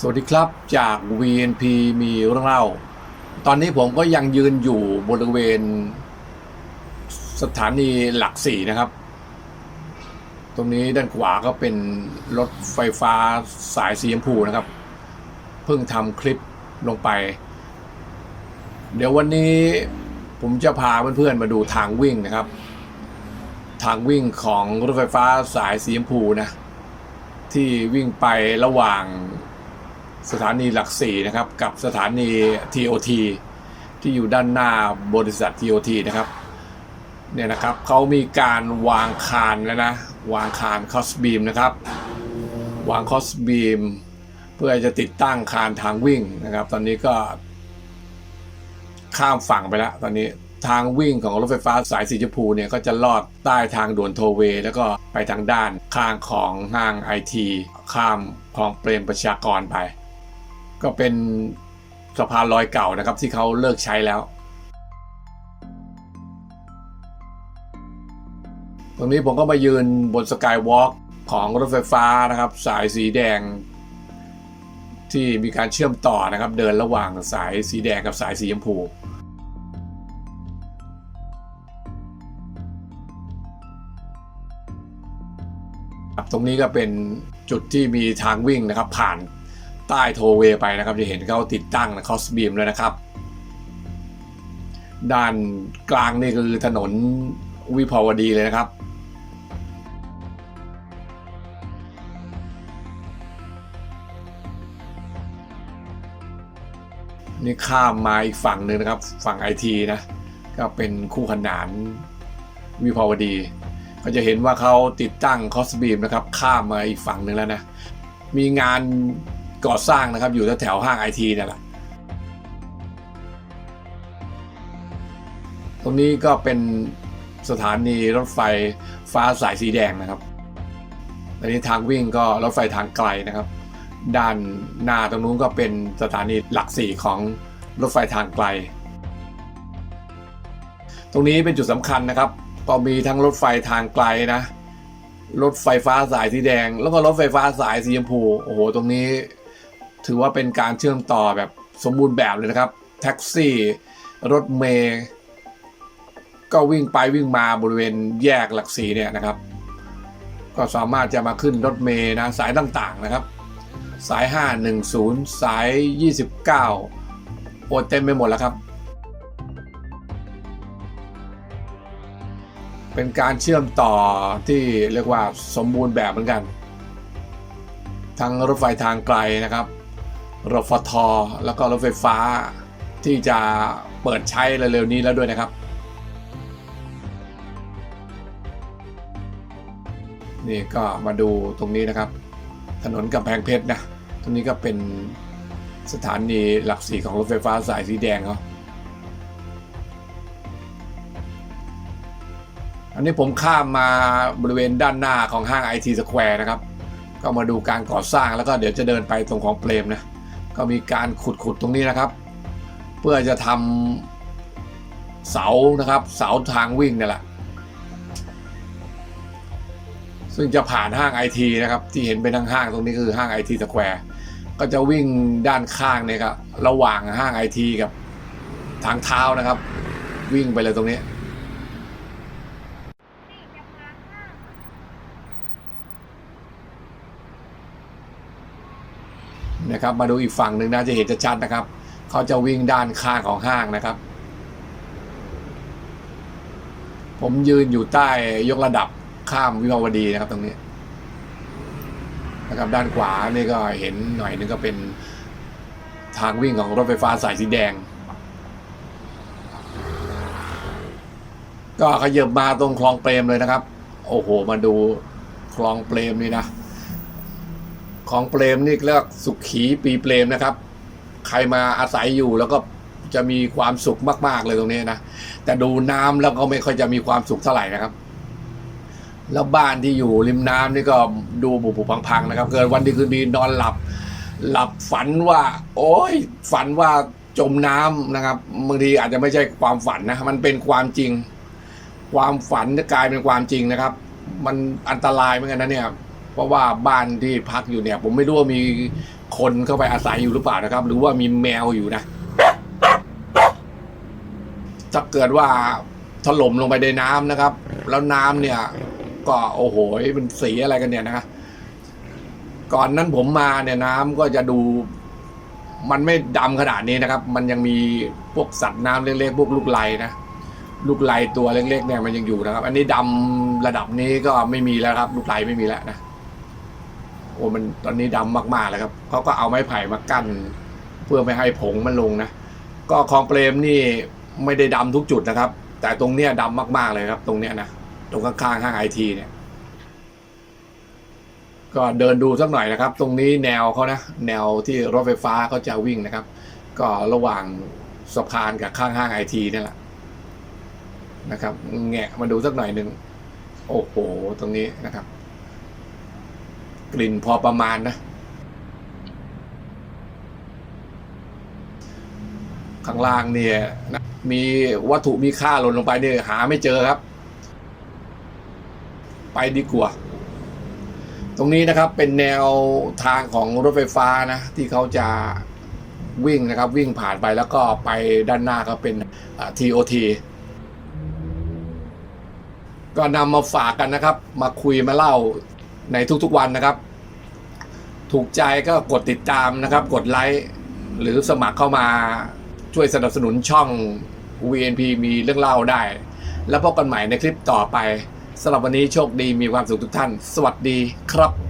สวัสดีครับจาก VNP มีเรื่องเล่า ตอนนี้ผมก็ยังยืนอยู่บริเวณสถานีหลักสี่นะครับ ตรงนี้ด้านขวาก็เป็นรถไฟฟ้าสายสีชมพูนะครับ เพิ่งทำคลิปลงไป เดี๋ยววันนี้ผมจะพาเพื่อนๆมาดูทางวิ่งนะครับ ทางวิ่งของรถไฟฟ้าสายสีชมพูนะ ที่วิ่งไประหว่าง สถานีหลักสี่นะครับกับสถานี TOT ที่อยู่ด้านหน้าบริษัท TOT นะครับเนี่ยนะครับเขามีการวางคานแล้วนะวางคานคอสบีมนะครับ วางคอสบีมเพื่อจะติดตั้งคานทางวิ่งนะครับ ตอนนี้ก็ ข้ามฝั่งไปแล้ว ตอนนี้ทางวิ่งของรถไฟฟ้าสายสีชมพูเนี่ยก็จะลอดใต้ทางด่วนโทเว แล้วก็ไปทางด้านข้างของห้างไอทีข้ามคลองเปรมประชากรไป ก็เป็นสะพานลอยเก่านะครับ ที่เขาเลิกใช้แล้ว ตรงนี้ผมก็มายืนบนสกายวอล์กของรถไฟฟ้านะครับ สายสีแดง ที่มีการเชื่อมต่อนะครับ เดินระหว่างสายสีแดงกับสายสีชมพูครับตรงนี้ก็เป็นจุดที่มีทางวิ่งนะครับผ่าน ใต้โทเวไปนะครับจะเห็นเขาติดตั้งนะคอสบีมแล้วนะครับ ด้านกลางนี่คือถนนวิภาวดีเลยนะครับนี่ข้ามมาอีกฝั่งหนึ่งนะครับ ฝั่งไอทีนะ ก็เป็นคู่ขนานวิภาวดี ก็จะเห็นว่าเขาติดตั้งคอสบีมนะครับ ข้ามมาอีกฝั่งหนึ่งแล้วนะ มีงาน ก่อสร้างนะครับ อยู่แถวห้างไอทีนี่ยแหละตรงนี้ก็เป็นสถานีรถไฟฟ้าสายสีแดงนะครับอันนี้ทางวิ่งก็รถไฟทางไกลนะครับ ด้านหน้าตรงนู้นก็เป็นสถานีหลักสี่ของรถไฟทางไกล ตรงนี้เป็นจุดสำคัญนะครับก็มีทั้งรถไฟทางไกลนะ รถไฟฟ้าสายสีแดง แล้วก็รถไฟฟ้าสายสีชมพู โอ้โห ตรงนี้ ถือว่าเป็นการเชื่อมต่อแบบสมบูรณ์แบบเลยนะครับ แท็กซี่ รถเมย์ก็วิ่งไปวิ่งมาบริเวณแยกหลักสีเนี่ยนะครับ ก็สามารถจะมาขึ้นรถเมย์นะสายต่างๆนะครับ สาย 510 สาย 29 โอเต็มไปหมดแล้วครับ เป็นการเชื่อมต่อที่เรียกว่าสมบูรณ์แบบเหมือนกัน ทั้งรถไฟทางไกลนะครับ รฟท แล้วก็รถไฟฟ้าที่จะเปิดใช้เร็วๆนี้แล้วด้วยนะครับ นี่ก็มาดูตรงนี้นะครับ ถนนกำแพงเพชรนะตรงนี้ก็เป็นสถานีหลักสี่ของรถไฟฟ้าสายสีแดงเขาอันนี้ผมข้ามมาบริเวณด้านหน้าของห้าง IT Square นะครับ ก็มาดูการก่อสร้างแล้วก็เดี๋ยวจะเดินไปตรงของเปรมนะ ก็มีการขุดๆตรงนี้นะครับ เพื่อจะทำเสานะครับ เสาทางวิ่งนี่แหละซึ่งจะผ่านห้างไอทีนะครับ ที่เห็นเป็นทางห้างตรงนี้คือห้างไอทีสแควร์ก็จะวิ่งด้านข้างเนี่ยครับระหว่างห้างไอทีกับทางเท้านะครับ วิ่งไปเลยตรงนี้ นะครับ มาดูอีกฝั่งหนึ่งนะจะเห็นชัดๆนะครับ เขาจะวิ่งด้านข้างของห้างนะครับ ผมยืนอยู่ใต้ยกระดับข้ามวิภาวดีนะครับตรงนี้นะครับด้านขวานี่ก็เห็นหน่อยนึงก็เป็นทางวิ่งของรถไฟฟ้าสายสีแดง ก็ขยับมาตรงคลองเปรมเลยนะครับ โอ้โห มาดูคลองเปรมนี่นะ คลองเปรมนี่เรียกสุขีปีเปรมนะครับ ใครมาอาศัยอยู่แล้วก็จะมีความสุขมาก ๆ เลยตรงนี้นะ แต่ดูน้ำแล้วก็ไม่ค่อยจะมีความสุขเท่าไหร่นะครับ แล้วบ้านที่อยู่ริมน้ำนี่ก็ดูบุบๆพังๆนะครับ เกิดวันดีคืนดีนอนหลับ หลับฝันว่า โอ้ยฝันว่าจมน้ำนะครับบางทีอาจจะไม่ใช่ความฝันนะ มันเป็นความจริง ความฝันจะกลายเป็นความจริงนะครับ มันอันตรายเหมือนกันนะเนี่ย เพราะว่าบ้านที่พักอยู่เนี่ย ผมไม่รู้ว่ามีคนเข้าไปอาศัยอยู่หรือเปล่านะครับ หรือว่ามีแมวอยู่นะถ้าเกิดว่าถล่มลงไปในน้ำนะครับ แล้วน้ำเนี่ย ก็โอ้โหมันสีอะไรกันเนี่ยนะก่อนนั้นผมมาเนี่ยน้ำก็จะดู มันไม่ดำขนาดนี้นะครับ มันยังมีพวกสัตว์น้ำเล็กๆพวกลูกไลนะลูกไลตัวเล็กๆเนี่ยมันยังอยู่นะครับ อันนี้ดำระดับนี้ก็ไม่มีแล้วครับ ลูกไลไม่มีแล้วนะ โอ้มันตอนนี้ดำมากๆแล้วครับเขาก็เอาไม้ไผ่มากั้น เพื่อไม่ให้ผงมันลงนะ ก็คลองเปรมนี่ไม่ได้ดำทุกจุดนะครับ แต่ตรงเนี้ยดำมากๆเลยครับ ตรงเนี้ยนะตรงข้างๆห้างไอทีเนี่ย ก็เดินดูสักหน่อยนะครับ ตรงนี้แนวเขานะแนวที่รถไฟฟ้าเขาจะวิ่งนะครับ ก็ระหว่างสะพานกับข้างห้างไอทีนี่แหละนะครับแงะมาดูสักหน่อยหนึ่งโอ้โห ตรงนี้นะครับ กลิ่นพอประมาณนะ ข้างล่างเนี่ยนะมีวัตถุมีค่าหล่นลงไปเนี่ยหาไม่เจอครับ ไปดีกว่า ตรงนี้นะครับเป็นแนวทางของรถไฟฟ้านะ ที่เขาจะวิ่งนะครับ วิ่งผ่านไปแล้วก็ไปด้านหน้าก็เป็น TOT ก็นำมาฝากกันนะครับ มาคุยมาเล่า ในทุกๆวันนะครับ ถูกใจก็กดติดตามนะครับ กดไลค์หรือสมัครเข้ามาช่วยสนับสนุนช่อง VNP มีเรื่องเล่าได้ แล้วพบกันใหม่ในคลิปต่อไปสำหรับวันนี้โชคดีมีความสุขทุกท่าน สวัสดีครับ